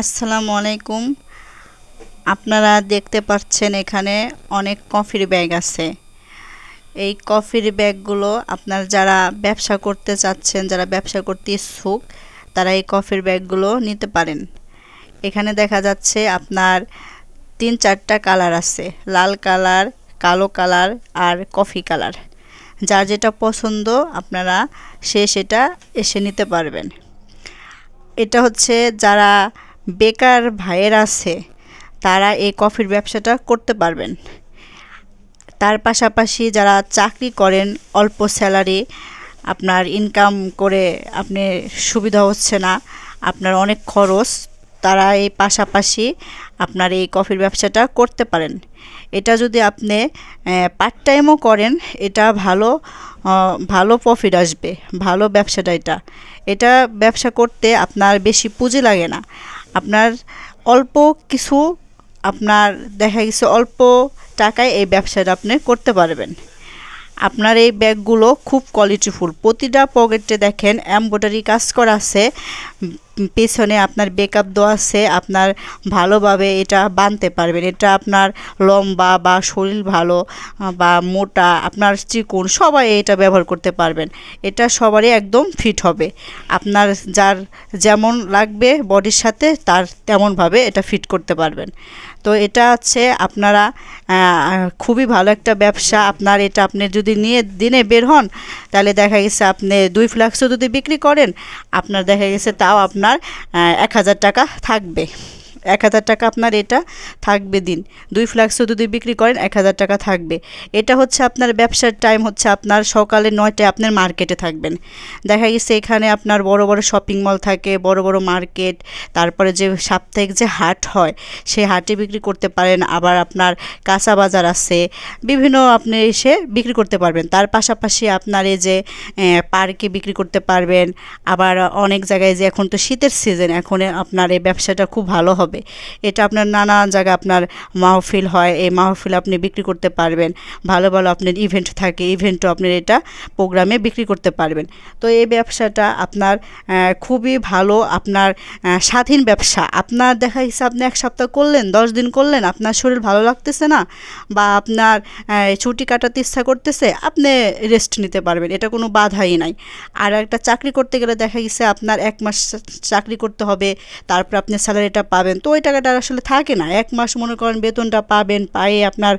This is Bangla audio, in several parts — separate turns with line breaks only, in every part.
আসসালামু আলাইকুম। আপনারা দেখতে পাচ্ছেন এখানে অনেক কফির ব্যাগ আছে। এই কফির ব্যাগগুলো আপনার যারা ব্যবসা করতে চাচ্ছেন, যারা ব্যবসা করতে ইচ্ছুক, তারা এই কফির ব্যাগগুলো নিতে পারেন। এখানে দেখা যাচ্ছে আপনার তিন চারটা কালার আছে, লাল কালার, কালো কালার আর কফি কালার। যার যেটা পছন্দ আপনারা সে সেটা এসে নিতে পারবেন। এটা হচ্ছে যারা বেকার ভাইয়ের আছে, তারা এই কফির ব্যবসাটা করতে পারবেন। তার পাশাপাশি যারা চাকরি করেন, অল্প স্যালারি, আপনার ইনকাম করে আপনি সুবিধা হচ্ছে না, আপনার অনেক খরচ, তারা এই পাশাপাশি আপনার এই কফির ব্যবসাটা করতে পারেন। এটা যদি আপনি পার্ট টাইমও করেন, এটা ভালো ভালো প্রফিট আসবে, ভালো ব্যবসাটা এটা। এটা ব্যবসা করতে আপনার বেশি পুঁজি লাগে না। আপনার অল্প কিছু আপনার দেখা গেছে অল্প টাকায় এই ব্যবসাটা আপনি করতে পারবেন। আপনার এই ব্যাগগুলো খুব কোয়ালিটিফুল প্রতিটা পকেটে দেখেন এমব্রয়ডারি কাজ করা আছে। পেছনে আপনার বেকআপ দেওয়া আছে, আপনার ভালোভাবে এটা বানতে পারবেন। এটা আপনার লম্বা বা শরীর ভালো বা মোটা, আপনার চিকুন, সবাই এটা ব্যবহার করতে পারবেন। এটা সবারই একদম ফিট হবে। আপনার যার যেমন লাগবে বডির সাথে, তার তেমনভাবে এটা ফিট করতে পারবেন। তো এটা হচ্ছে আপনারা খুবই ভালো একটা ব্যবসা। আপনার এটা আপনি যদি নিয়ে দিনে বের হন, তাহলে দেখা গেছে আপনি দুই ফ্লাক্সও যদি বিক্রি করেন, আপনার দেখা গেছে তাও আপনার এক হাজার টাকা থাকবে। এক হাজার টাকা আপনার এটা থাকবে দিন। দুই ফ্ল্যাক্সও যদি বিক্রি করেন, এক হাজার টাকা থাকবে। এটা হচ্ছে আপনার ব্যবসার টাইম হচ্ছে আপনার সকালে নয়টায় আপনার মার্কেটে থাকবেন। দেখা গেছে এখানে আপনার বড় বড় শপিং মল থাকে, বড় বড় মার্কেট তারপরে যে সাপ্তাহিক যে হাট হয়, সেই হাটে বিক্রি করতে পারেন। আবার আপনার কাঁচা বাজার আছে, বিভিন্ন আপনি এসে বিক্রি করতে পারবেন। তার পাশাপাশি আপনার এই যে পার্কে বিক্রি করতে পারবেন। আবার অনেক জায়গায় যে এখন তো শীতের সিজন এখন আপনার এই ব্যবসাটা খুব ভালো হবে। হবে। এটা আপনার নানা জায়গায় আপনার মাহফিল হয়, এই মাহফিল আপনি বিক্রি করতে পারবেন। ভালো ভালো আপনার ইভেন্ট থাকে ইভেন্টও আপনি এটা প্রোগ্রামে বিক্রি করতে পারবেন। তো এই ব্যবসাটা আপনার খুবই ভালো, আপনার স্বাধীন ব্যবসা। আপনার দেখা গেছে আপনি এক সপ্তাহ করলেন, দশ দিন করলেন, আপনার শরীর ভালো লাগতেছে না বা আপনার ছুটি কাটাতে ইচ্ছা করতেছে, আপনি রেস্ট নিতে পারবেন, এটা কোনো বাধাই নাই। আর একটা চাকরি করতে গেলে দেখা গেছে আপনার এক মাস চাকরি করতে হবে, তারপর আপনি স্যালারিটা পাবেন তো ওই টাকাটা আসলে থাকে না। এক মাস মনে করেন বেতনটা পাবেন, পায়ে আপনার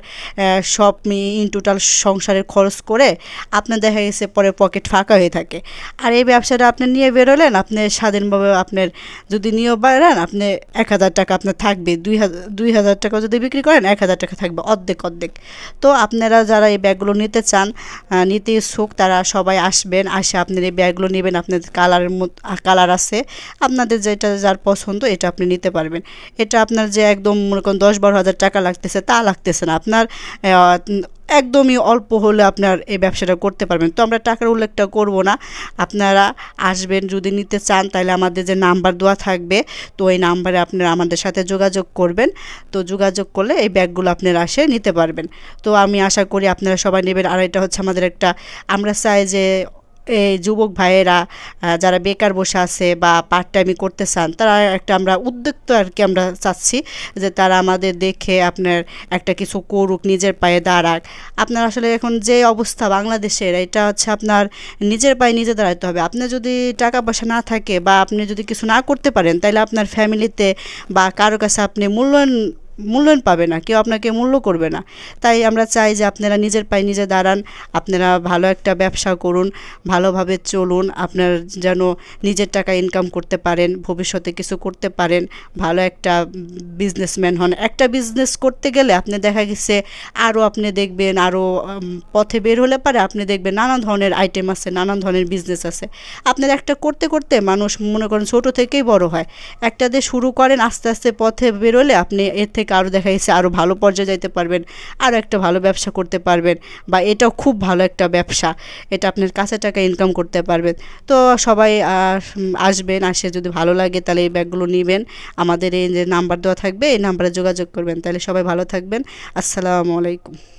সব ইন টোটাল সংসারের খরচ করে আপনার দেখা গেছে পরে পকেট ফাঁকা হয়ে থাকে। আর এই ব্যবসাটা আপনি নিয়ে বেরোলেন, আপনি স্বাধীনভাবে আপনার যদি নিয়ে বেড়ান, আপনি এক হাজার টাকা আপনার থাকবে, দুই হাজার দুই হাজার টাকা যদি বিক্রি করেন, এক হাজার টাকা থাকবে অর্ধেক অর্ধেক। তো আপনারা যারা এই ব্যাগগুলো নিতে চান নিতে ইচ্ছুক, তারা সবাই আসবেন, আসে আপনার এই ব্যাগগুলো নেবেন, আপনাদের কালারের কালার আছে। আপনাদের যেটা যার পছন্দ, এটা আপনি নিতে পারবেন। এটা আপনার যে একদম মনে করেন দশ বারো হাজার টাকা লাগতেছে, তা লাগতেছে না। আপনার একদমই অল্প হলে আপনার এই ব্যবসাটা করতে পারবেন। তো আমরা টাকার উল্লেখটা করব না। আপনারা আসবেন, যদি নিতে চান, তাহলে আমাদের যে নাম্বার দেওয়া থাকবে, তো এই নাম্বারে আপনারা আমাদের সাথে যোগাযোগ করবেন। তো যোগাযোগ করলে এই ব্যাগগুলো আপনারা আসে নিতে পারবেন। তো আমি আশা করি আপনারা সবাই নেবেন। আর এটা হচ্ছে আমাদের একটা, আমরা চাই যে যুবক ভাইয়েরা যারা বেকার বসে আছে বা পার্ট টাইমই করতে চান, তারা একটা আমরা উদ্যোক্ত আর কি আমরা চাচ্ছি যে তারা আমাদের দেখে আপনার একটা কিছু করুক, নিজের পায়ে দাঁড়াক। আপনার আসলে এখন যে অবস্থা বাংলাদেশের, এটা হচ্ছে আপনার নিজের পায়ে নিজে দাঁড়াতে হবে। আপনার যদি টাকা পয়সা না থাকে বা আপনি যদি কিছু না করতে পারেন তাহলে আপনার ফ্যামিলিতে বা কারও কাছে আপনি মূল্যায়ন মূল্যায়ন পাবে না, কেউ আপনাকে মূল্য করবে না। তাই আমরা চাই যে আপনারা নিজের পায়ে নিজে দাঁড়ান, আপনারা ভালো একটা ব্যবসা করুন, ভালোভাবে চলুন, আপনার যেন নিজের টাকা ইনকাম করতে পারেন, ভবিষ্যতে কিছু করতে পারেন, ভালো একটা বিজনেসম্যান হন। একটা বিজনেস করতে গেলে আপনি দেখা গেছে আরও আপনি দেখবেন, আরও পথে বের হলে পারে আপনি দেখবেন নানান ধরনের আইটেম আছে, নানান ধরনের বিজনেস আছে। আপনার একটা করতে করতে মানুষ মনে করেন ছোটো থেকেই বড় হয়। একটা দিয়ে শুরু করেন, আস্তে আস্তে পথে বেরোলে আপনি এর থেকে থেকে আরও দেখা গেছে আরও ভালো পর্যায়ে যাইতে পারবেন আরও একটা ভালো ব্যবসা করতে পারবেন, বা এটাও খুব ভালো একটা ব্যবসা, এটা আপনার কাছে টাকা ইনকাম করতে পারবেন। তো সবাই আসবেন, আসে যদি ভালো লাগে তাহলে এই ব্যাগগুলো নেবেন। আমাদের এই যে নাম্বার দেওয়া থাকবে, এই নাম্বারে যোগাযোগ করবেন। তাহলে সবাই ভালো থাকবেন। আসসালামু আলাইকুম।